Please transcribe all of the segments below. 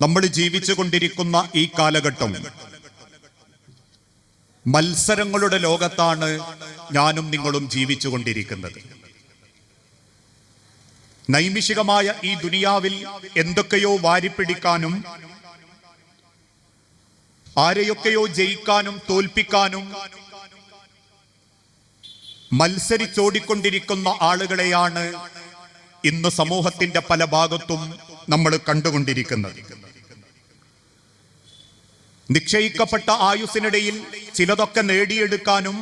നമ്മൾ ജീവിച്ചു കൊണ്ടിരിക്കുന്ന ഈ കാലഘട്ടം മത്സരങ്ങളുടെ ലോകത്താണ് ഞാനും നിങ്ങളും ജീവിച്ചു കൊണ്ടിരിക്കുന്നത് നൈമിഷികമായ ഈ ദുനിയാവിൽ എന്തൊക്കെയോ വാരിപ്പിടിക്കാനും ആരെയൊക്കെയോ ജയിക്കാനും തോൽപ്പിക്കാനും മത്സരിച്ചോടിക്കൊണ്ടിരിക്കുന്ന ആളുകളെയാണ് ഇന്ന് സമൂഹത്തിന്റെ പല ഭാഗത്തും നമ്മൾ കണ്ടുകൊണ്ടിരിക്കുന്നത്. നിശ്ചയിക്കപ്പെട്ട ആയുസിനിടയിൽ ചിലതൊക്കെ നേടിയെടുക്കാനും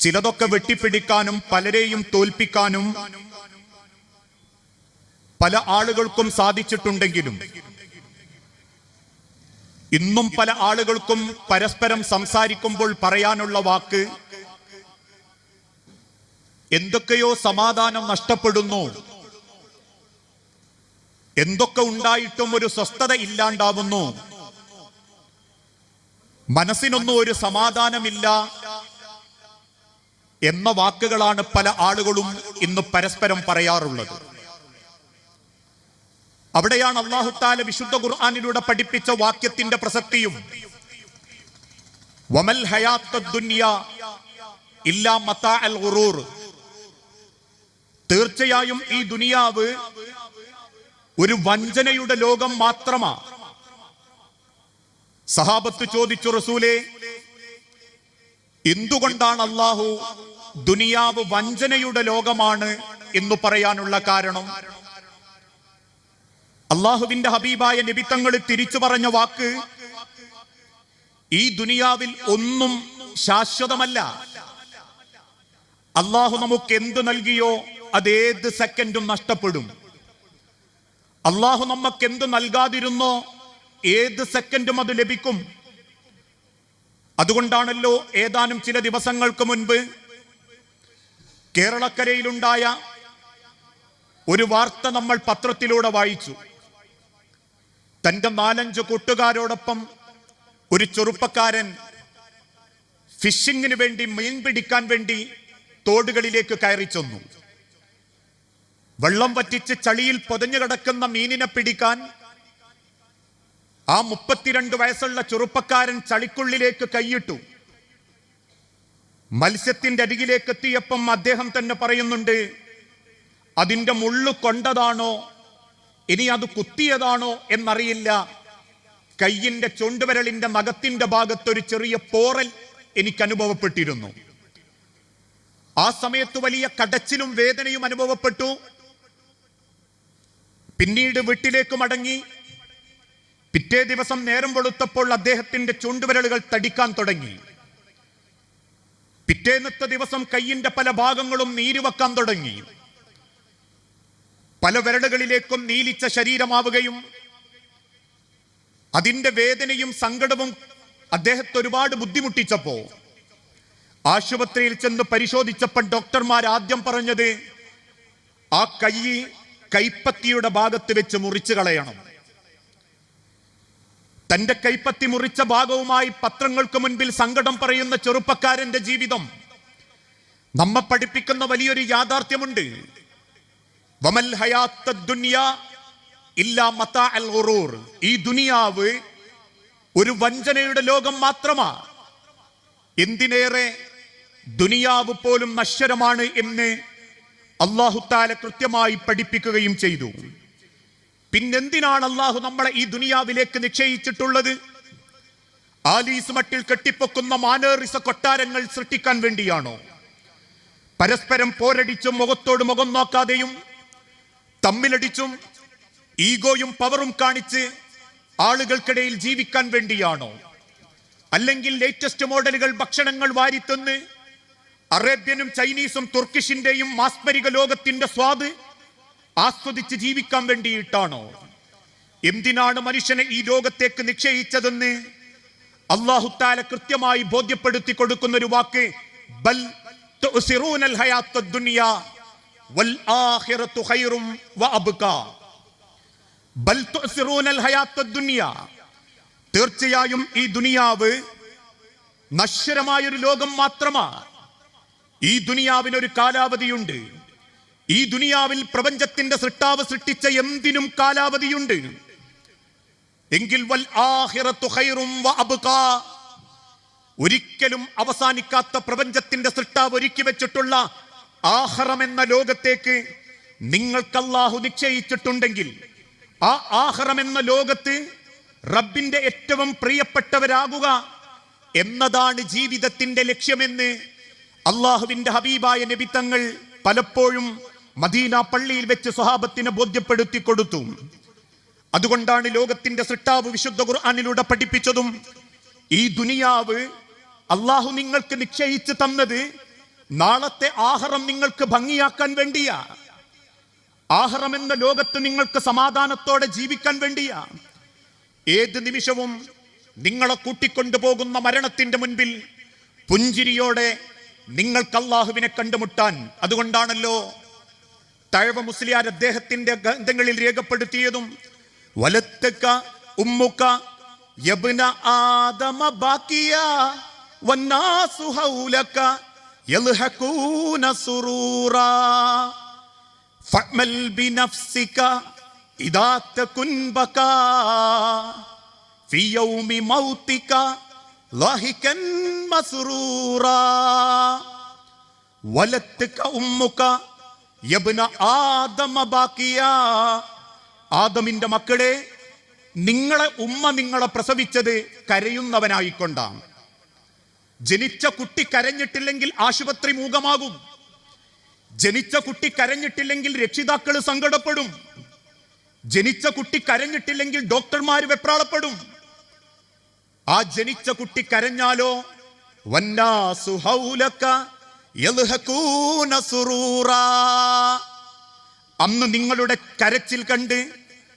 ചിലതൊക്കെ വെട്ടിപ്പിടിക്കാനും പലരെയും തോൽപ്പിക്കാനും പല ആളുകൾക്കും സാധിച്ചിട്ടുണ്ടെങ്കിലും ഇന്നും പല ആളുകൾക്കും പരസ്പരം സംസാരിക്കുമ്പോൾ പറയാനുള്ള വാക്ക് എന്തൊക്കെയോ സമാധാനം നഷ്ടപ്പെടുന്നു. എന്തൊക്കെ ഉണ്ടായിട്ടും ഒരു സ്വസ്ഥത ഇല്ലാണ്ടാവുന്നു. മനസ്സിനൊന്നും ഒരു സമാധാനമില്ല എന്ന വാക്കുകളാണ് പല ആളുകളും ഇന്ന് പരസ്പരം പറയാറുള്ളത്. അവിടെയാണ് അള്ളാഹുത്താല വിശുദ്ധ ഖുർആാനിലൂടെ പഠിപ്പിച്ച വാക്യത്തിന്റെ പ്രസക്തിയും. വമൽ ഇല്ലാ തീർച്ചയായും ഈ ദുനിയാവ് ഒരു വഞ്ചനയുടെ ലോകം മാത്രമാ. സഹാബത്ത് ചോദിച്ചു റസൂലെ എന്തുകൊണ്ടാണ് അള്ളാഹു ദുനിയാവ് വഞ്ചനയുടെ ലോകമാണ് എന്ന് പറയാനുള്ള കാരണം? അള്ളാഹുവിന്റെ ഹബീബായ നിബിത്തങ്ങൾ തിരിച്ചു പറഞ്ഞ വാക്ക് ഈ ദുനിയാവിൽ ഒന്നും ശാശ്വതമല്ല. അള്ളാഹു നമുക്ക് എന്ത് നൽകിയോ അത് ഏത് സെക്കൻഡും നഷ്ടപ്പെടും. അള്ളാഹു നമുക്ക് എന്ത് നൽകാതിരുന്നോ ഏത് സെക്കൻഡും അത് ലഭിക്കും. അതുകൊണ്ടാണല്ലോ ഏതാനും ചില ദിവസങ്ങൾക്ക് മുൻപ് കേരളക്കരയിലുണ്ടായ ഒരു വാർത്ത നമ്മൾ പത്രത്തിലൂടെ വായിച്ചു. തന്റെ നാലഞ്ച് കൂട്ടുകാരോടൊപ്പം ഒരു ചെറുപ്പക്കാരൻ ഫിഷിങ്ങിന് വേണ്ടി മീൻ പിടിക്കാൻ വേണ്ടി തോടുകളിലേക്ക് കയറി ചെന്നു. വെള്ളം വറ്റിച്ച് ചളിയിൽ പൊതഞ്ഞു കിടക്കുന്ന മീനിനെ പിടിക്കാൻ ആ മുപ്പത്തിരണ്ട് വയസ്സുള്ള ചെറുപ്പക്കാരൻ ചളിക്കുള്ളിലേക്ക് കൈയിട്ടു. മത്സ്യത്തിന്റെ അരികിലേക്ക് എത്തിയപ്പം അദ്ദേഹം തന്നെ പറയുന്നുണ്ട് അതിന്റെ മുള്ളു കൊണ്ടതാണോ? ഇനി അത് കുത്തിയതാണോ എന്നറിയില്ല. കയ്യിന്റെ ചുണ്ടുവിരലിന്റെ നഖത്തിന്റെ ഭാഗത്തൊരു ചെറിയ പോറൽ എനിക്ക് അനുഭവപ്പെട്ടിരുന്നു. ആ സമയത്ത് വലിയ കടച്ചിലും വേദനയും അനുഭവപ്പെട്ടു. പിന്നീട് വീട്ടിലേക്ക് മടങ്ങി. പിറ്റേ ദിവസം നേരം വെളുത്തപ്പോൾ അദ്ദേഹത്തിന്റെ ചുണ്ടുവിരലുകൾ തടിക്കാൻ തുടങ്ങി. പിറ്റേന്നത്തെ ദിവസം കയ്യിന്റെ പല ഭാഗങ്ങളും നീരുവെക്കാൻ തുടങ്ങി. പല വിരലുകളിലേക്കും നീലിച്ച ശരീരമാവുകയും അതിന്റെ വേദനയും സങ്കടവും അദ്ദേഹത്തെ ഒരുപാട് ബുദ്ധിമുട്ടിച്ചപ്പോ ആശുപത്രിയിൽ ചെന്ന് പരിശോധിച്ചപ്പോൾ ഡോക്ടർമാർ ആദ്യം പറഞ്ഞത് ആ കൈ കൈപ്പത്തിയുടെ ഭാഗത്ത് വെച്ച് മുറിച്ചു കളയണം. തന്റെ കൈപ്പത്തി മുറിച്ച ഭാഗവുമായി പത്രങ്ങൾക്ക് മുൻപിൽ സങ്കടം പറയുന്ന ചെറുപ്പക്കാരന്റെ ജീവിതം. നമ്മെ പഠിപ്പിക്കുന്ന വലിയൊരു യാഥാർത്ഥ്യമുണ്ട്. വമൽ ഇല്ലാ ഈ ദുനിയാവ് ഒരു വഞ്ചനയുടെ ലോകം മാത്രമാ. എന്തിനേറെ ദുനിയാവ് പോലും നശ്വരമാണ് എന്ന് അള്ളാഹുത്താല കൃത്യമായി പഠിപ്പിക്കുകയും ചെയ്തു. പിന്നെന്തിനാണ് അള്ളാഹു നമ്മളെ ഈ ദുനിയാവിലേക്ക് നിശ്ചയിച്ചിട്ടുള്ളത്? ആലീസ് മട്ടിൽ കെട്ടിപ്പൊക്കുന്ന മാനേറിസ കൊട്ടാരങ്ങൾ സൃഷ്ടിക്കാൻ വേണ്ടിയാണോ? പരസ്പരം പോരടിച്ചും മുഖത്തോട് മുഖം നോക്കാതെയും തമ്മിലടിച്ചും ഈഗോയും പവറും കാണിച്ച് ആളുകൾക്കിടയിൽ ജീവിക്കാൻ വേണ്ടിയാണോ? അല്ലെങ്കിൽ ലേറ്റസ്റ്റ് മോഡലുകൾ ഭക്ഷണങ്ങൾ വാരിത്തന്ന് അറേബ്യനും ചൈനീസും തുർക്കിഷിന്റെയും മാസ്മരിക ലോകത്തിന്റെ സ്വാദ് ആസ്വദിച്ച് ജീവിക്കാൻ വേണ്ടിയിട്ടാണോ? എന്തിനാണ് മനുഷ്യനെ ഈ ലോകത്തേക്ക് നിക്ഷയിച്ചതെന്ന് അള്ളാഹുത്താല കൃത്യമായി ബോധ്യപ്പെടുത്തി കൊടുക്കുന്ന ഒരു വാക്ക് ബൽ തീർച്ചയായും ഈ ദുനിയാവ് നശ്വരമായൊരു ലോകം മാത്രമാണ് ഈ ദുനിയാവിനൊരു കാലാവധിയുണ്ട്. ഈ ദുനിയാവിൽ പ്രപഞ്ചത്തിന്റെ സൃഷ്ടാവ് സൃഷ്ടിച്ച എന്തിനും കാലാവധിയുണ്ട്. എങ്കിൽ വൽ ഒരിക്കലും അവസാനിക്കാത്ത പ്രപഞ്ചത്തിന്റെ സൃഷ്ടാവ് ഒരുക്കി വെച്ചിട്ടുള്ള ആഹറം എന്ന ലോകത്തേക്ക് നിങ്ങൾക്ക് അല്ലാഹു നിശ്ചയിച്ചിട്ടുണ്ടെങ്കിൽ ആ ആഹറം എന്ന ലോകത്ത് റബ്ബിന്റെ ഏറ്റവും പ്രിയപ്പെട്ടവരാകുക എന്നതാണ് ജീവിതത്തിന്റെ ലക്ഷ്യമെന്ന് അള്ളാഹുവിന്റെ ഹബീബായ നബിത്തങ്ങൾ പലപ്പോഴും മദീന പള്ളിയിൽ വെച്ച് സ്വഹാബത്തിനെ ബോധ്യപ്പെടുത്തി കൊടുത്തു. അതുകൊണ്ടാണ് ലോകത്തിന്റെ സൃഷ്ടാവ് വിശുദ്ധ ഖുർആാനിലൂടെ പഠിപ്പിച്ചതും ഈ ദുനിയാവ് അള്ളാഹു നിങ്ങൾക്ക് നിശ്ചയിച്ചു തന്നത് നാളത്തെ ആഹറം നിങ്ങൾക്ക് ഭംഗിയാക്കാൻ വേണ്ടിയാ. ആഹറം എന്ന ലോകത്ത് നിങ്ങൾക്ക് സമാധാനത്തോടെ ജീവിക്കാൻ വേണ്ടിയാ. ഏത് നിമിഷവും നിങ്ങളെ കൂട്ടിക്കൊണ്ടുപോകുന്ന മരണത്തിന്റെ മുൻപിൽ പുഞ്ചിരിയോടെ നിങ്ങൾക്ക് അള്ളാഹുവിനെ കണ്ടുമുട്ടാൻ. അതുകൊണ്ടാണല്ലോ തഴവ മുസ്ലിയാർ അദ്ദേഹത്തിന്റെ ഗ്രന്ഥങ്ങളിൽ രേഖപ്പെടുത്തിയതും വലത്തക്ക ഉമ്മുക്ക യബ്ന ആദമ ബാക്കിയ വന്നാസു ഹൗലക യൽഹഖൂന സുറൂറ ഫഅമൽ ബിനഫ്സിക ഇദാ തകുൻ ബകാ ഫി യൗമി മൗതിക لاهكا مسرورا ولدتك امك يا ابن آدم باقيا ആദമിന്റെ മക്കളെ നിങ്ങളെ ഉമ്മ നിങ്ങളെ പ്രസവിച്ചത് കരയുന്നവനായിക്കൊണ്ടാണ് ജനിച്ച കുട്ടി കരഞ്ഞിട്ടില്ലെങ്കിൽ ആശുപത്രി മൂകമാകും ജനിച്ച കുട്ടി കരഞ്ഞിട്ടില്ലെങ്കിൽ രക്ഷിതാക്കൾ സങ്കടപ്പെടും ജനിച്ച കുട്ടി കരഞ്ഞിട്ടില്ലെങ്കിൽ ഡോക്ടർമാർ വെപ്രാളപ്പെടും ആ ജനിച്ച കുട്ടി കരഞ്ഞാലോ. അന്ന് നിങ്ങളുടെ കരച്ചിൽ കണ്ട്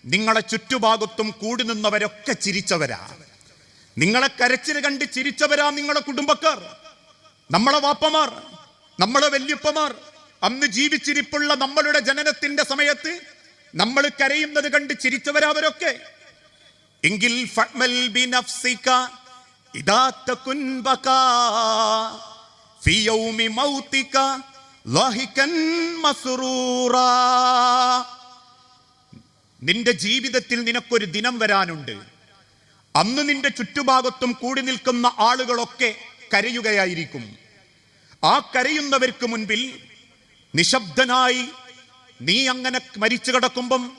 നിങ്ങളെ ചുറ്റുഭാഗത്തും കൂടി നിന്നവരൊക്കെ ചിരിച്ചവരാ. നിങ്ങളെ കരച്ചിൽ കണ്ട് ചിരിച്ചവരാ നിങ്ങളെ കുടുംബക്കാർ. നമ്മളെ വാപ്പമാർ നമ്മളെ വല്യപ്പമാർ. അന്ന് ജീവിച്ചിരിപ്പുള്ള നമ്മളുടെ ജനനത്തിന്റെ സമയത്ത് നമ്മൾ കരയുന്നത് കണ്ട് ചിരിച്ചവരവരൊക്കെ എങ്കിൽ ഇദാ തകുൻ മൗതിക ലാഹികൻ നിന്റെ ജീവിതത്തിൽ നിനക്കൊരു ദിനം വരാനുണ്ട്. അന്ന് നിന്റെ ചുറ്റുഭാഗത്തും കൂടി നിൽക്കുന്ന ആളുകളൊക്കെ കരയുകയായിരിക്കും. ആ കരയുന്നവർക്ക് മുൻപിൽ നിശബ്ദനായി നീ അങ്ങനെ മരിച്ചു കിടക്കുമ്പം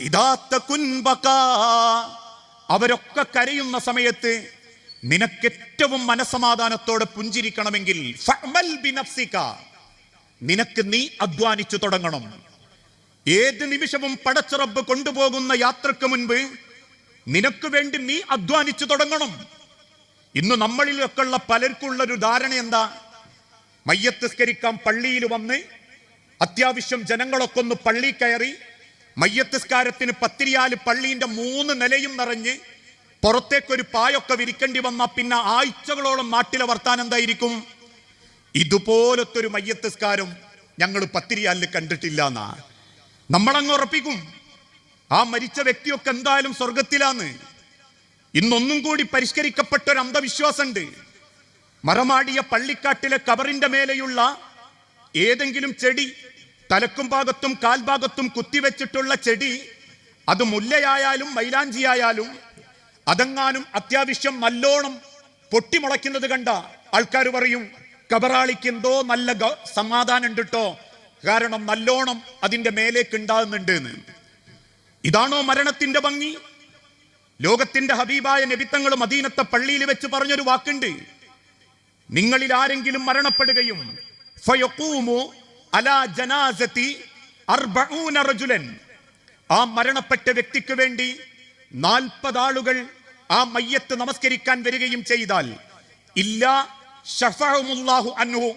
ഫഅ്മൽ കുൻപക അവരൊക്കെ കരയുന്ന സമയത്ത് നിനക്ക് ഏറ്റവും മനസമാധാനത്തോടെ പുഞ്ചിരിക്കണമെങ്കിൽ. നിനക്ക് നീ അധ്വാനിച്ചു തുടങ്ങണം. ഏത് നിമിഷവും പടച്ചുറപ്പ് കൊണ്ടുപോകുന്ന യാത്രയ്ക്ക് മുൻപ് നിനക്ക് വേണ്ടി നീ അധ്വാനിച്ചു തുടങ്ങണം. ഇന്ന് നമ്മളിലൊക്കെ ഉള്ള പലർക്കുള്ള ഒരു ധാരണ എന്താ? മയ്യത്തിസ്കരിക്കാൻ പള്ളിയിൽ വന്ന് അത്യാവശ്യം ജനങ്ങളൊക്കെ ഒന്ന് പള്ളി കയറി മയ്യത്തിസ്കാരത്തിന് പത്തിരിയാൽ പള്ളിയുടെ മൂന്ന് നിലയും നിറഞ്ഞ് പുറത്തേക്കൊരു പായൊക്കെ വിരിക്കേണ്ടി വന്ന പിന്നെ ആഴ്ചകളോളം നാട്ടിലെ വർത്താനം എന്തായിരിക്കും? ഇതുപോലത്തെ ഒരു മയ്യത്തിസ്കാരം ഞങ്ങൾ പത്തിരിയാലിൽ കണ്ടിട്ടില്ല എന്നാ നമ്മളങ്ങ് ഉറപ്പിക്കും. ആ മരിച്ച വ്യക്തിയൊക്കെ എന്തായാലും സ്വർഗത്തിലാന്ന്. ഇന്നൊന്നും കൂടി പരിഷ്കരിക്കപ്പെട്ട ഒരു അന്ധവിശ്വാസമുണ്ട് മറമാടിയ പള്ളിക്കാട്ടിലെ കബറിന്റെ മേലെയുള്ള ഏതെങ്കിലും ചെടി തലക്കും ഭാഗത്തും കാൽഭാഗത്തും കുത്തിവെച്ചിട്ടുള്ള ചെടി അത് മുല്ലയായാലും മൈലാഞ്ചിയായാലും അതങ്ങാനും അത്യാവശ്യം നല്ലോണം പൊട്ടിമുളയ്ക്കുന്നത് കണ്ട ആൾക്കാർ പറയും കബറാളിക്ക് എന്തോ നല്ല സമാധാനം ഉണ്ട് ട്ടോ കാരണം നല്ലോണം അതിന്റെ മേലേക്ക് ഉണ്ടാകുന്നുണ്ട് എന്ന് ഇതാണോ മരണത്തിന്റെ ഭംഗി? ലോകത്തിന്റെ ഹബീബായ നബിത്തങ്ങൾ മദീനത്തെ പള്ളിയിൽ വെച്ച് പറഞ്ഞൊരു വാക്കുണ്ട്. നിങ്ങളിൽ ആരെങ്കിലും മരണപ്പെടുകയും അലാ ജനാസതി അർബഊന റജുലൻ. ആ മരണപ്പെട്ട വ്യക്തിക്ക് വേണ്ടി നാൽപ്പത് ആളുകൾ ആ മയ്യത്ത് നമസ്കരിക്കാൻ വരികയും ചെയ്താൽ ഇല്ല ഷഫഹുമുല്ലാഹു അൻഹു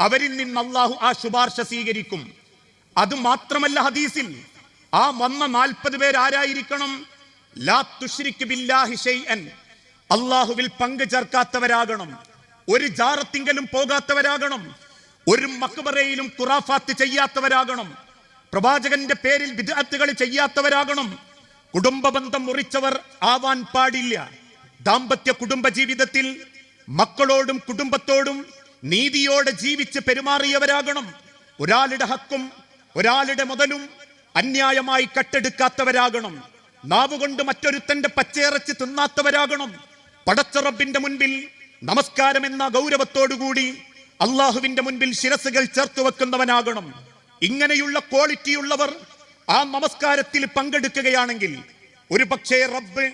അവരിൽ നിന്ന് അള്ളാഹു ആ ശുപാർശ സ്വീകരിക്കും. അത് മാത്രമല്ല ഹദീസിൽ ആ വന്ന നാൽപ്പത് പേർ ആരായിരിക്കണം? ലാ തുഷ്രിക്ക് ബില്ലാഹി ഷൈഅൻ. അള്ളാഹുവിൽ പങ്കു ചേർക്കാത്തവരാകണം. ഒരു ജാറത്തിങ്കലും പോകാത്തവരാകണം. ഒരു മക്ബറയിലും ഖുറാഫാത്ത് ചെയ്യാത്തവരാകണം. പ്രവാചകന്റെ പേരിൽ വിദഗ്ധകൾ ചെയ്യാത്തവരാകണം. കുടുംബ ബന്ധം മുറിച്ചവർ ആവാൻ പാടില്ല. ദാമ്പത്യ കുടുംബ ജീവിതത്തിൽ മക്കളോടും കുടുംബത്തോടും നീതിയോടെ ജീവിച്ച് പെരുമാറിയവരാകണം. ഒരാളുടെ ഹക്കും ഒരാളുടെ മുതലും അന്യായമായി കട്ടെടുക്കാത്തവരാകണം. നാവുകൊണ്ട് മറ്റൊരുത്തന്റെ പച്ചയിറച്ചി തിന്നാത്തവരാകണം. പടച്ചറബിന്റെ മുൻപിൽ നമസ്കാരം എന്ന ഗൗരവത്തോടുകൂടി അള്ളാഹുവിന്റെ മുൻപിൽ ശിരസുകൾ ചേർത്ത് വെക്കുന്നവനാകണം. ഇങ്ങനെയുള്ള ക്വാളിറ്റി ഉള്ളവർ ആ നമസ്കാരത്തിൽ പങ്കെടുക്കുകയാണെങ്കിൽ ഒരു പക്ഷേ റബ്ബ്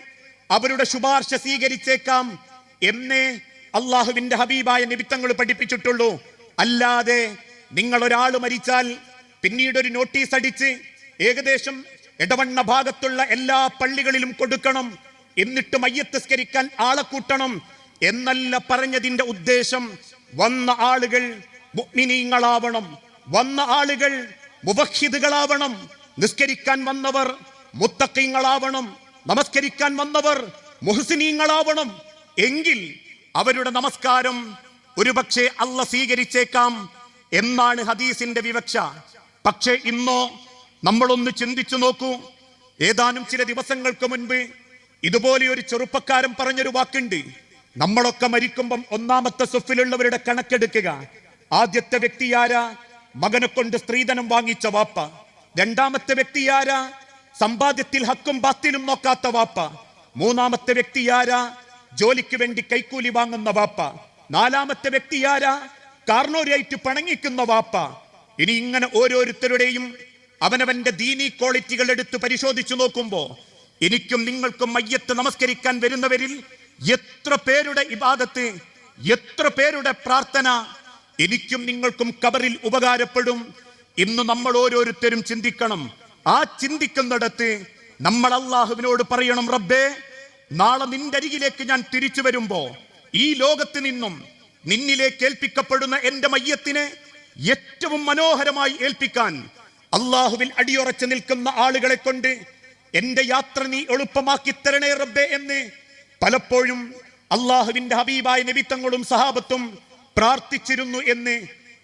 അവരുടെ ശുപാർശ സ്വീകരിച്ചേക്കാം എന്നേ അള്ളാഹുവിന്റെ ഹബീബായ നിമിത്തങ്ങൾ പഠിപ്പിച്ചിട്ടുള്ളൂ. അല്ലാതെ നിങ്ങൾ ഒരാൾ മരിച്ചാൽ പിന്നീട് ഒരു നോട്ടീസ് അടിച്ച് ഏകദേശം ഇടവണ്ണ ഭാഗത്തുള്ള എല്ലാ പള്ളികളിലും കൊടുക്കണം. എന്നിട്ട് മയ്യത്തസ്കരിക്കാൻ ആളെ കൂട്ടണം. എന്നല്ല പറഞ്ഞതിന്റെ ഉദ്ദേശം. വന്ന ആളുകൾ മുഗ്മിനീങ്ങളാവണം വന്ന ആളുകൾ മുബഹിദുകളാവണം നിസ്കരിക്കാൻ വന്നവർ മുത്തക്കിങ്ങളാവണം നമസ്കരിക്കാൻ വന്നവർ മുഹസിനീങ്ങളാവണം. എങ്കിൽ അവരുടെ നമസ്കാരം ഒരുപക്ഷെ അല്ല സ്വീകരിച്ചേക്കാം എന്നാണ് ഹദീസിന്റെ വിവക്ഷ. പക്ഷേ ഇന്നോ നമ്മളൊന്ന് ചിന്തിച്ചു നോക്കൂ. ഏതാനും ചില ദിവസങ്ങൾക്ക് മുൻപ് ഇതുപോലെ ഒരു ചെറുപ്പക്കാരൻ പറഞ്ഞൊരു വാക്കുണ്ട്. നമ്മളൊക്കെ മരിക്കുമ്പം ഒന്നാമത്തെ സുഫിലുള്ളവരുടെ കണക്കെടുക്കുക. ആദ്യത്തെ വ്യക്തിയാരാ മകനെ കൊണ്ട് സ്ത്രീധനം വാങ്ങിച്ച വാപ്പ. രണ്ടാമത്തെ വ്യക്തിയാരാ സമ്പാദ്യത്തിൽ ഹക്കും ബാത്തിലും നോക്കാത്ത വാപ്പ. മൂന്നാമത്തെ വ്യക്തിയാരാ ജോലിക്ക് വേണ്ടി കൈക്കൂലി വാങ്ങുന്ന വാപ്പ. നാലാമത്തെ വ്യക്തിയാരാ കാർണോരായിട്ട് പണങ്ങിക്കുന്ന വാപ്പ. ഇനി ഇങ്ങനെ ഓരോരുത്തരുടെയും അവനവന്റെ ദീനി ക്വാളിറ്റികൾ എടുത്ത് പരിശോധിച്ചു നോക്കുമ്പോ എനിക്കും നിങ്ങൾക്കും മയ്യത്ത് നമസ്കരിക്കാൻ വരുന്നവരിൽ എത്ര പേരുടെ ഇബാദത്ത് എത്ര പേരുടെ പ്രാർത്ഥന എനിക്കും നിങ്ങൾക്കും കബറിൽ ഉപകാരപ്പെടും ഇന്ന് നമ്മൾ ഓരോരുത്തരും ചിന്തിക്കണം. ആ ചിന്തിക്കുന്നിടത്ത് നമ്മൾ അള്ളാഹുവിനോട് പറയണം റബ്ബേ നാളെ നിന്റെ അരികിലേക്ക് ഞാൻ തിരിച്ചു വരുമ്പോ ഈ ലോകത്ത് നിന്നും നിന്നിലേക്ക് ഏൽപ്പിക്കപ്പെടുന്ന എന്റെ മയ്യത്തിനെ ഏറ്റവും മനോഹരമായി ഏൽപ്പിക്കാൻ അള്ളാഹുവിൽ അടിയുറച്ചു നിൽക്കുന്ന ആളുകളെ കൊണ്ട് എന്റെ യാത്ര നീ എളുപ്പമാക്കി തരണേ റബ്ബേ എന്ന് പലപ്പോഴും അള്ളാഹുവിന്റെ ഹബീബായ നബിത്തങ്ങളും സഹാബത്തും പ്രാർത്ഥിച്ചിരുന്നു എന്ന്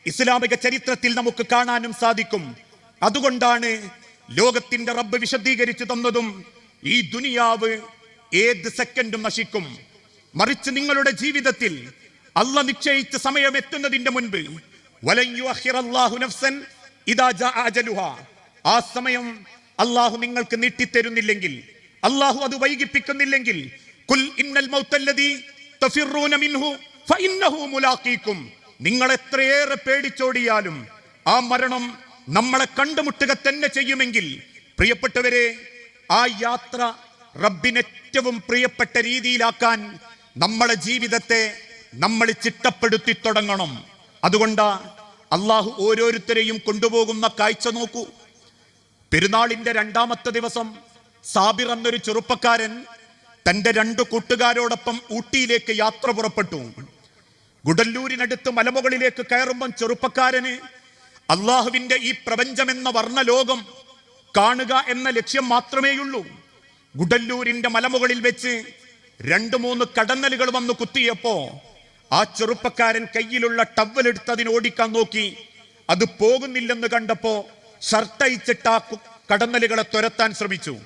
ഇസ്ലാമിക ചരിത്രത്തിൽ നമുക്ക് കാണാനും സാധിക്കും അതുകൊണ്ടാണ് ലോകത്തിന്റെ റബ്ബ് വിശദീകരിച്ചു തന്നതും ഈ ദുനിയാവ് ഏത് സെക്കൻഡും നശിക്കും മറിച്ച് നിങ്ങളുടെ ജീവിതത്തിൽ അല്ല നിശ്ചയിച്ച സമയം എത്തുന്നതിന്റെ മുൻപ്. ആ സമയം അള്ളാഹു നിങ്ങൾക്ക് നീട്ടിത്തരുന്നില്ലെങ്കിൽ അള്ളാഹു അത് വൈകിപ്പിക്കുന്നില്ലെങ്കിൽ കുൽ ഇന്നൽ തഫിറൂന മിൻഹു ഫഇന്നഹു മുലാഖീകും നിങ്ങൾ എത്രയേറെ പേടിച്ചോടിയാലും ആ മരണം നമ്മളെ കണ്ടുമുട്ടുക തന്നെ ചെയ്യുമെങ്കിൽ പ്രിയപ്പെട്ടവരെ ആ യാത്ര റബ്ബിന് ഏറ്റവും പ്രിയപ്പെട്ട രീതിയിലാക്കാൻ നമ്മളെ ജീവിതത്തെ നമ്മൾ ചിട്ടപ്പെടുത്തി തുടങ്ങണം. അതുകൊണ്ട് അള്ളാഹു ഓരോരുത്തരെയും കൊണ്ടുപോകുന്ന കാഴ്ച നോക്കൂ. പെരുന്നാളിന്റെ രണ്ടാമത്തെ ദിവസം സാബിർ എന്നൊരു ചെറുപ്പക്കാരൻ തന്റെ രണ്ട് കൂട്ടുകാരോടൊപ്പം ഊട്ടിയിലേക്ക് യാത്ര പുറപ്പെട്ടു. ഗുഡല്ലൂരിനടുത്ത് മലമുകളിലേക്ക് കയറുമ്പം ചെറുപ്പക്കാരന് അള്ളാഹുവിന്റെ ഈ പ്രപഞ്ചമെന്ന വർണലോകം കാണുക എന്ന ലക്ഷ്യം മാത്രമേയുള്ളൂ. ഗുഡല്ലൂരിന്റെ മലമുകളിൽ വെച്ച് രണ്ട് മൂന്ന് കടന്നലുകൾ വന്ന് കുത്തിയപ്പോ ആ ചെറുപ്പക്കാരൻ കയ്യിലുള്ള ടവലെടുത്ത് അതിന് ഓടിക്കാൻ നോക്കി. അത് പോകുന്നില്ലെന്ന് കണ്ടപ്പോ ഷർട്ടയിച്ചിട്ട് ആ കടന്നലുകളെ തുരത്താൻ ശ്രമിച്ചു.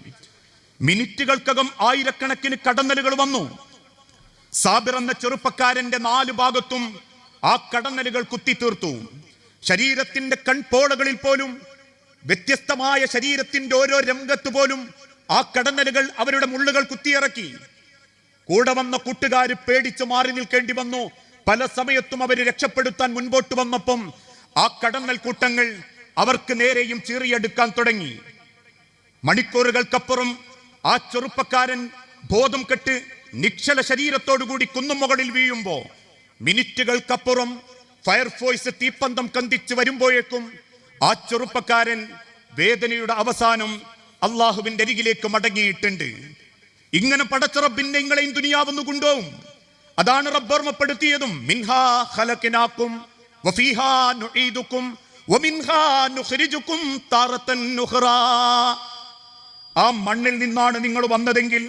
മിനിറ്റുകൾക്കകം ആയിരക്കണക്കിന് കടന്നലുകൾ വന്നു. സാബിർ എന്ന ചെറുപ്പക്കാരന്റെ നാല് ഭാഗത്തും ആ കടന്നലുകൾ കുത്തിത്തീർത്തു. ശരീരത്തിന്റെ കൺപോളകളിൽ പോലും വ്യത്യസ്തമായ ശരീരത്തിന്റെ ഓരോ രംഗത്ത് പോലും ആ കടന്നലുകൾ അവരുടെ മുള്ളുകൾ കുത്തിയിറക്കി. കൂടെ വന്ന കൂട്ടുകാര് പേടിച്ചു മാറി നിൽക്കേണ്ടി വന്നു. പല സമയത്തും അവരെ രക്ഷപ്പെടുത്താൻ മുൻപോട്ട് വന്നപ്പം ആ കടന്നൽ കൂട്ടങ്ങൾ അവർക്ക് നേരെയും ചീറിയെടുക്കാൻ തുടങ്ങി. മണിക്കൂറുകൾക്കപ്പുറം ആ ചെറുപ്പക്കാരൻ ബോധം കെട്ട് നിക്ഷല ശരീരത്തോടുകൂടി കുന്നും മുകളിൽ വീഴുമ്പോ മിനിറ്റുകൾക്കപ്പുറം ഫയർഫോഴ്സ് തീപ്പന്തം കന്തിച്ചു വരുമ്പോഴേക്കും ആ ചെറുപ്പക്കാരൻ വേദനയുടെ അവസാനം അള്ളാഹുവിന്റെ അരികിലേക്ക് മടങ്ങിയിട്ടുണ്ട്. ഇങ്ങനെ പടച്ചറബിന്റെ നിങ്ങളെയും ദുനിയാവെന്ന് കൊണ്ടുപോകും അതാണ് റബ്ബ് ഓർമ്മപ്പെടുത്തിയതും. മിൻഹാ ഖലഖനാക്കും വഫീഹാ നുഈദുക്കും വമിൻഹാ നുഖ്രിജുക്കും താറത്തൻ നുഖ്റാ. ആ മണ്ണിൽ നിന്നാണ് നിങ്ങൾ വന്നതെങ്കിൽ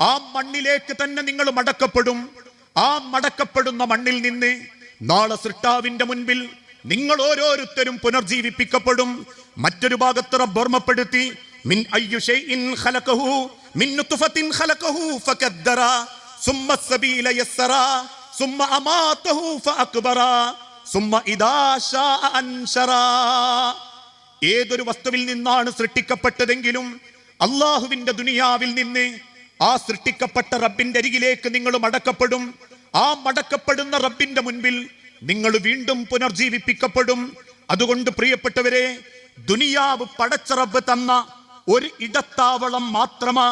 ആ മണ്ണിലേക്ക് തന്നെ നിങ്ങൾ മടക്കപ്പെടും. ആ മടക്കപ്പെടുന്ന മണ്ണിൽ നിന്ന് നാളെ സൃഷ്ടാവിന്റെ മുൻപിൽ നിങ്ങൾ ഓരോരുത്തരും പുനർജീവിപ്പിക്കപ്പെടും. മറ്റൊരു ഭാഗത്ത് റബ്ബ് ഓർമ്മപ്പെടുത്തി മിൻ അയ്യു ഷൈഇൻ ഖലഖഹു മിൻ നുത്ഫത്തിൻ ഖലഖഹു സുമ്മ സബീല സുമ്മ അമാതഹു ഫഅക്ബറ സുമ്മ ഇദാ അൻശറ ഏതൊരു വസ്തുവിൽ നിന്നാണ് സൃഷ്ടിക്കപ്പെട്ടതെങ്കിലും അള്ളാഹുവിന്റെ ദുനിയാവിൽ നിന്ന് ആ സൃഷ്ടിക്കപ്പെട്ട റബ്ബിന്റെ അരികിലേക്ക് നിങ്ങൾ മടക്കപ്പെടും ആ മടക്കപ്പെടുന്ന റബ്ബിന്റെ മുൻപിൽ നിങ്ങൾ വീണ്ടും പുനർജീവിപ്പിക്കപ്പെടും. അതുകൊണ്ട് പ്രിയപ്പെട്ടവരെ ദുനിയാവ് പടച്ച റബ്ബ് തന്ന ഒരു ഇടത്താവളം മാത്രമാ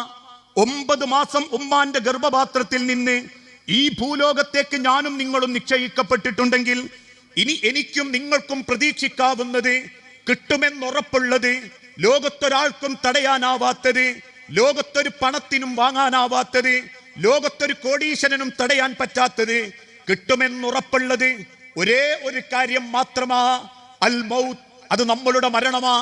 ഒമ്പത് മാസം ഉമ്മാന്റെ ഗർഭപാത്രത്തിൽ നിന്ന് ഈ ഭൂലോകത്തേക്ക് ഞാനും നിങ്ങളും നിശ്ചയിക്കപ്പെട്ടിട്ടുണ്ടെങ്കിൽ ഇനി എനിക്കും നിങ്ങൾക്കും പ്രതീക്ഷിക്കാവുന്നത് കിട്ടുമെന്നുറപ്പുള്ളത് ലോകത്തൊരാൾക്കും തടയാനാവാത്തത് ലോകത്തൊരു പണത്തിനും വാങ്ങാനാവാത്തത് ലോകത്തൊരു കോടീശ്വരനും തടയാൻ പറ്റാത്തത് കിട്ടുമെന്നുറപ്പുള്ളത് ഒരേ ഒരു കാര്യം മാത്രമാ അൽ മൗത്ത് അത് നമ്മളുടെ മരണമാ.